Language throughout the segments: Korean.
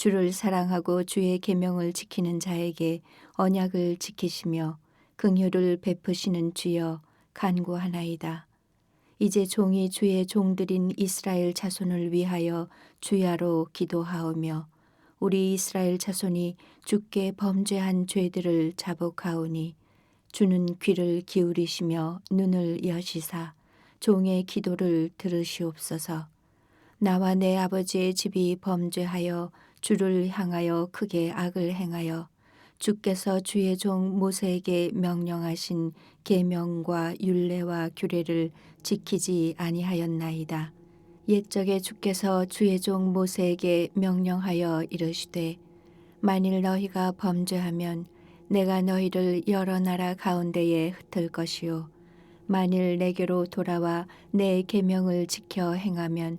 주를 사랑하고 주의 계명을 지키는 자에게 언약을 지키시며 긍휼을 베푸시는 주여 간구하나이다. 이제 종이 주의 종들인 이스라엘 자손을 위하여 주야로 기도하오며 우리 이스라엘 자손이 주께 범죄한 죄들을 자복하오니 주는 귀를 기울이시며 눈을 여시사 종의 기도를 들으시옵소서. 나와 내 아버지의 집이 범죄하여 주를 향하여 크게 악을 행하여 주께서 주의 종 모세에게 명령하신 계명과 율례와 규례를 지키지 아니하였나이다. 옛적에 주께서 주의 종 모세에게 명령하여 이르시되 만일 너희가 범죄하면 내가 너희를 여러 나라 가운데에 흩을 것이요 만일 내게로 돌아와 내 계명을 지켜 행하면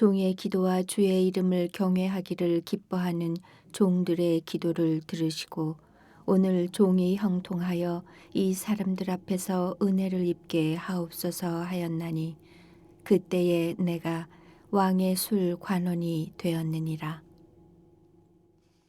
종의 기도와 주의 이름을 경외하기를 기뻐하는 종들의 기도를 들으시고 오늘 종이 형통하여 이 사람들 앞에서 은혜를 입게 하옵소서 하였나니 그때에 내가 왕의 술 관원이 되었느니라.